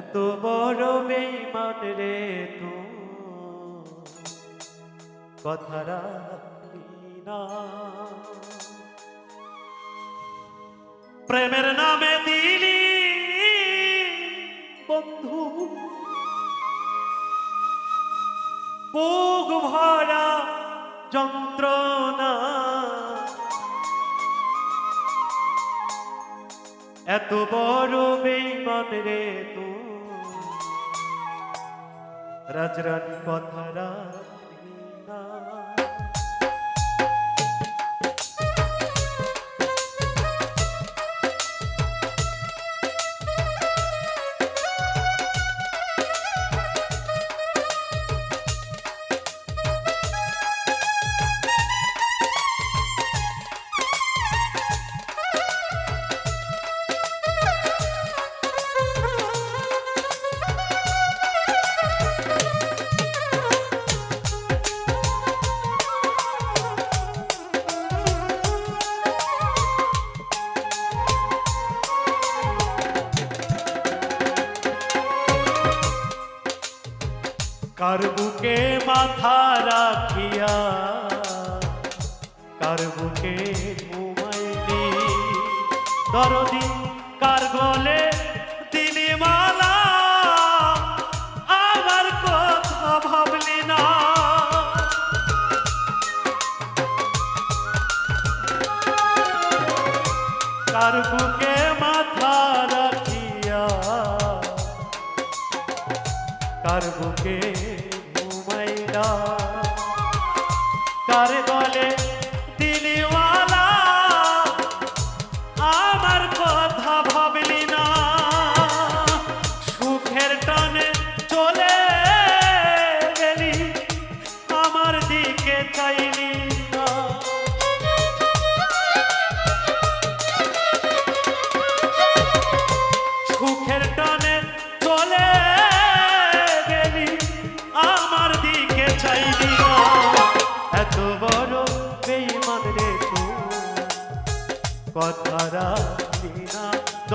এত বড় বেইমান রে তু। কথা রাখলি না। প্রেমের নামে দিলি বন্ধু। বুক ভরা যন্ত্রণা এত বড় বেইমান রে তো রাজরানী কথা মাথা রাখিয়া কার বুকে ঘুমাইলি দরদি কার গলে তিনি মালা আমার কথা ভাবলি না। কার বুকে মাথা রাখিয়া কার বুকে কার গলে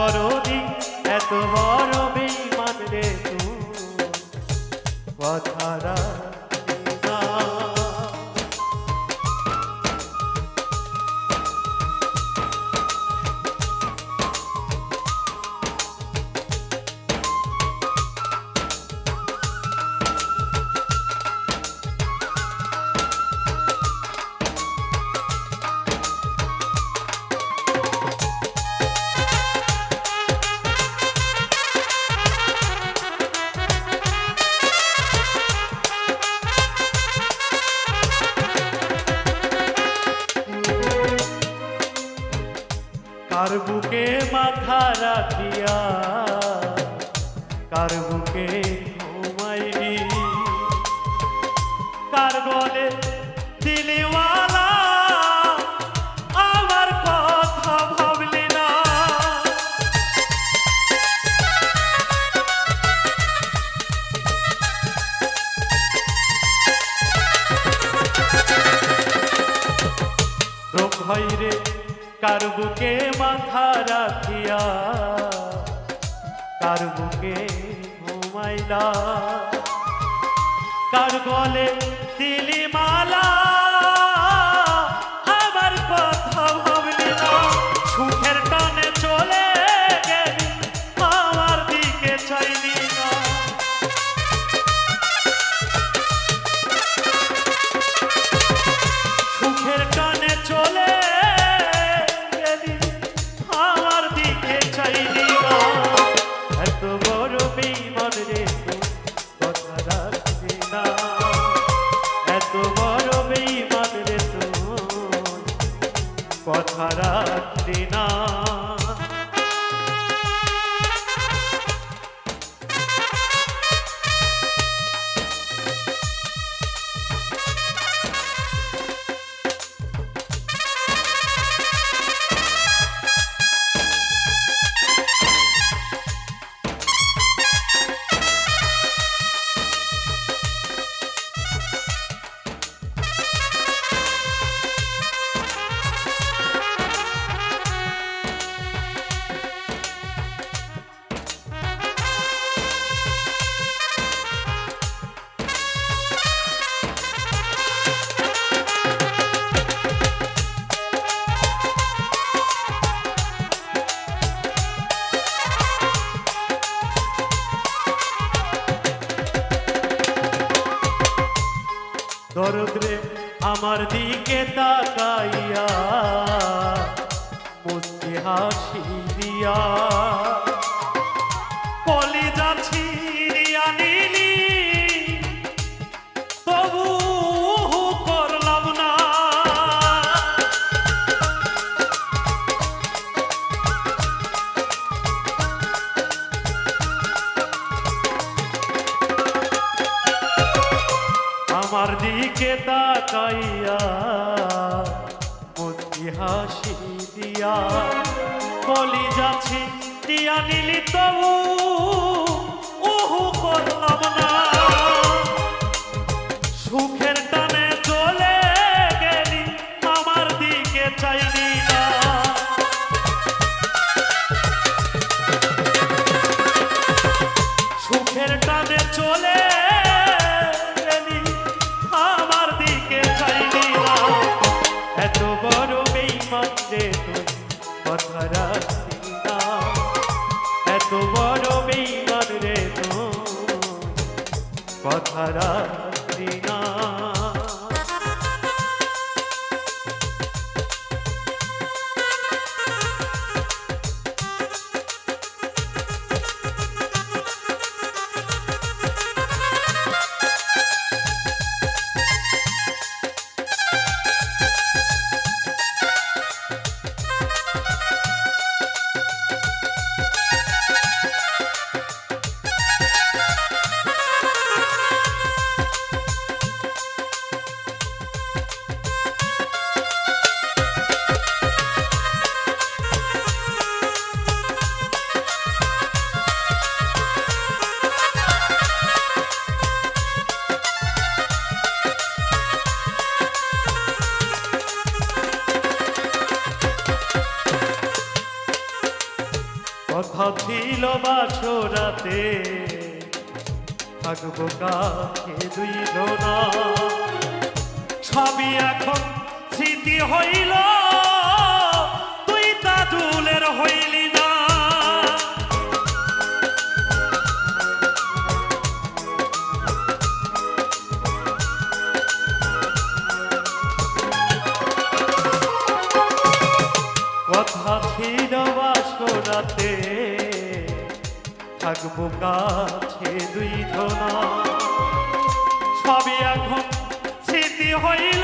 দরদি এত বড় বুকে মাথা রাখিয়া কার বুকে ঘুমাইবি কার গলে কার বুকে মাথা রাখিয়া কার বুকে ঘুমাইলা কার গলে দিলি মালা রাখবি না। দরদরে আমার দিকে তাকাইয়া মুস্তি হাসি দিয়া কলিজা যাচ্ছি আছি, দিয়া নিলি তবু, ওহু করলাম না। সুখের টানে চলে গেলি, আমার দিকে চাইনি না। সুখের টানে চলে মদিনা সোরাতে থাকব কাকে দুই ধরা সবই এখন স্মৃতি হইল। দুইটা দুলের হইল থাকব কাছে দুই ধনা। সবই এখন স্মৃতি হয়ে